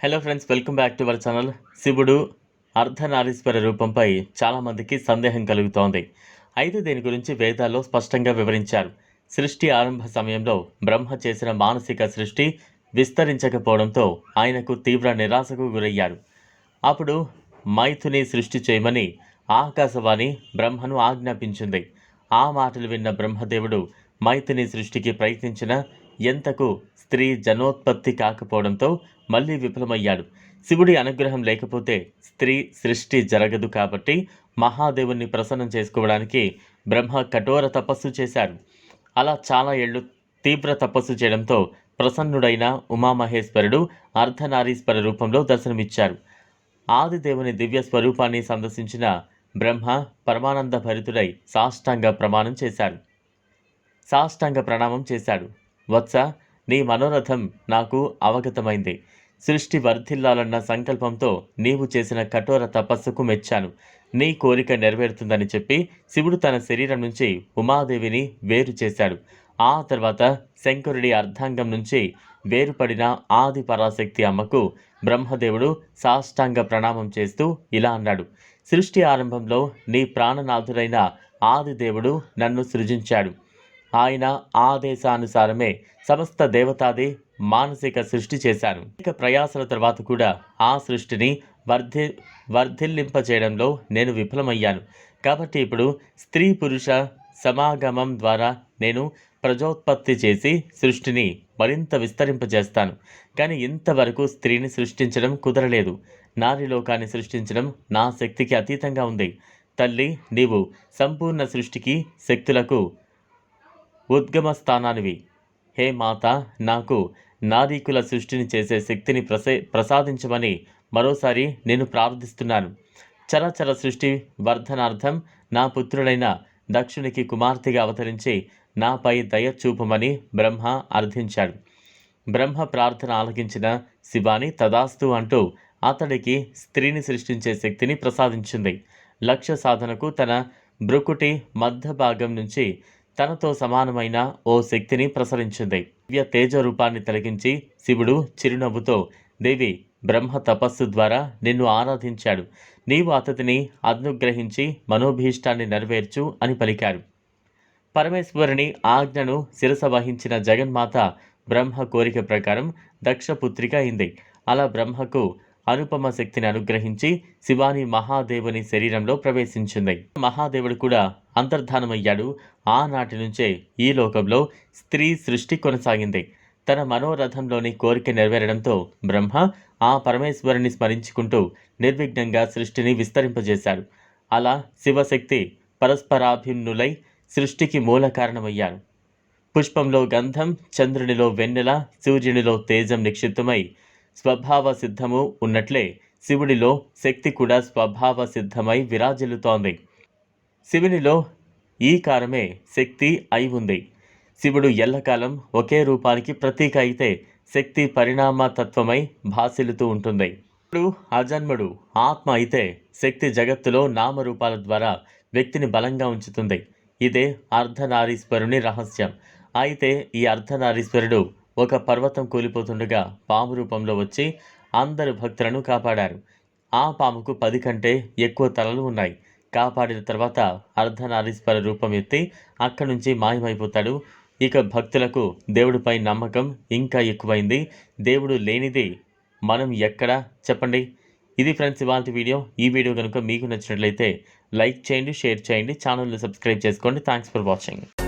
Hello friends welcome back to our channel శివుడు అర్ధనారీశ్వర రూపంపై చాలామందికి సందేహం కలుగుతోంది. అయితే దీని గురించి వేదాల్లో స్పష్టంగా వివరించారు. సృష్టి ఆరంభ సమయంలో బ్రహ్మ చేసిన మానసిక సృష్టి విస్తరించకపోవడంతో ఆయనకు తీవ్ర నిరాశకు గురయ్యారు. అప్పుడు మైథుని సృష్టి చేయమని ఆకాశవాణి బ్రహ్మను ఆజ్ఞాపించింది. ఆ మాటలు విన్న బ్రహ్మదేవుడు మైథుని సృష్టికి ప్రయత్నించిన ఎంతకు స్త్రీ జనోత్పత్తి కాకపోవడంతో మళ్ళీ విఫలమయ్యాడు. శివుడి అనుగ్రహం లేకపోతే స్త్రీ సృష్టి జరగదు కాబట్టి మహాదేవుణ్ణి ప్రసన్నం చేసుకోవడానికి బ్రహ్మ కఠోర తపస్సు చేశారు అలా చాలా ఏళ్ళు తీవ్ర తపస్సు చేయడంతో ప్రసన్నుడైన ఉమామహేశ్వరుడు అర్ధనారీశ్వర రూపంలో దర్శనమిచ్చారు. ఆదిదేవుని దివ్య స్వరూపాన్ని సందర్శించిన బ్రహ్మ పరమానంద భరితుడై సాష్టాంగ ప్రమాణం చేశారు సాష్టాంగ ప్రణామం చేశాడు. వత్స నీ మనోరథం నాకు అవగతమైంది. సృష్టి వర్ధిల్లాలన్న సంకల్పంతో నీవు చేసిన కఠోర తపస్సుకు మెచ్చాను. నీ కోరిక నెరవేరుతుందని చెప్పి శివుడు తన శరీరం నుంచి ఉమాదేవిని వేరు చేశాడు. ఆ తర్వాత శంకరుడి అర్ధాంగం నుంచి వేరుపడిన ఆది పరాశక్తి అమ్మకు బ్రహ్మదేవుడు సాష్టాంగ ప్రణామం చేస్తూ ఇలా అన్నాడు. సృష్టి ఆరంభంలో నీ ప్రాణనాథుడైన ఆదిదేవుడు నన్ను సృజించాడు. ఆయన ఆదేశానుసారమే సమస్త దేవతాది మానసిక సృష్టి చేశాను ఇక ప్రయాసల తర్వాత కూడా ఆ సృష్టిని వర్ధి వర్ధిల్లింపచేయడంలో నేను విఫలమయ్యాను. కాబట్టి ఇప్పుడు స్త్రీ పురుష సమాగమం ద్వారా నేను ప్రజోత్పత్తి చేసి సృష్టిని మరింత విస్తరింపజేస్తాను. కానీ ఇంతవరకు స్త్రీని సృష్టించడం కుదరలేదు. నారిలోకాన్ని సృష్టించడం నా శక్తికి అతీతంగా ఉంది. తల్లి నీవు సంపూర్ణ సృష్టికి శక్తులకు ఉద్గమ స్థానానివి. హే మాత నాకు నారీకుల సృష్టిని చేసే శక్తిని ప్రసే ప్రసాదించమని మరోసారి నేను ప్రార్థిస్తున్నాను. చరచర సృష్టి వర్ధనార్థం నా పుత్రుడైన దక్షునికి కుమార్తెగా అవతరించి నాపై దయ చూపమని బ్రహ్మ అర్థించాడు. బ్రహ్మ ప్రార్థన ఆలకించిన శివాని తదాస్తు అంటూ అతడికి స్త్రీని సృష్టించే శక్తిని ప్రసాదించింది. లక్ష్య సాధనకు తన బ్రుకుటి మధ్య భాగం నుంచి తనతో సమానమైన ఓ శక్తిని ప్రసరించింది. దివ్య తేజ రూపాన్ని తొలగించి శివుడు చిరునవ్వుతో దేవి బ్రహ్మ తపస్సు ద్వారా నిన్ను ఆరాధించాడు. నీవు అతడిని అనుగ్రహించి మనోభీష్టాన్ని నెరవేర్చు అని పలికారు. పరమేశ్వరుని ఆజ్ఞను శిరస వహించిన జగన్మాత బ్రహ్మ కోరిక ప్రకారం దక్షపుత్రిక అయింది. అలా బ్రహ్మకు అనుపమ శక్తిని అనుగ్రహించి శివాని మహాదేవుని శరీరంలో ప్రవేశించింది. మహాదేవుడు కూడా అంతర్ధానమయ్యాడు. ఆనాటి నుంచే ఈ లోకంలో స్త్రీ సృష్టి కొనసాగింది. తన మనోరథంలోని కోరిక నెరవేరడంతో బ్రహ్మ ఆ పరమేశ్వరుని స్మరించుకుంటూ నిర్విఘ్నంగా సృష్టిని విస్తరింపజేశాడు. అలా శివశక్తి పరస్పరాభిన్నులై సృష్టికి మూల కారణమయ్యారు. పుష్పంలో గంధం చంద్రునిలో వెన్నెల సూర్యునిలో తేజం నిక్షిప్తమై స్వభావ సిద్ధము ఉన్నట్లే శివుడిలో శక్తి కూడా స్వభావ సిద్ధమై విరాజిల్లుతోంది. శివునిలో ఈ కారమే శక్తి అయి ఉంది. శివుడు ఎల్లకాలం ఒకే రూపానికి ప్రతీక అయితే శక్తి పరిణామతత్వమై భాసిల్లుతూ ఉంటుంది. ఇప్పుడు అజన్ముడు ఆత్మ అయితే శక్తి జగత్తులో నామరూపాల ద్వారా వ్యక్తిని బలంగా ఉంచుతుంది. ఇదే అర్ధనారీశ్వరుని రహస్యం. అయితే ఈ అర్ధనారీశ్వరుడు ఒక పర్వతం కూలిపోతుండగా పాము రూపంలో వచ్చి అందరు భక్తులను కాపాడారు. ఆ పాముకు పది కంటే ఎక్కువ తలలు ఉన్నాయి. కాపాడిన తర్వాత అర్ధనారీశ్వర రూపం ఎత్తి అక్కడి నుంచి మాయమైపోతాడు. ఇక భక్తులకు దేవుడిపై నమ్మకం ఇంకా ఎక్కువైంది. దేవుడు లేనిది మనం ఎక్కడ? చెప్పండి. ఇది ఫ్రెండ్స్ ఇవాళ వీడియో. ఈ వీడియో కనుక మీకు నచ్చినట్లయితే లైక్ చేయండి షేర్ చేయండి ఛానల్ని సబ్స్క్రైబ్ చేసుకోండి. Thanks for watching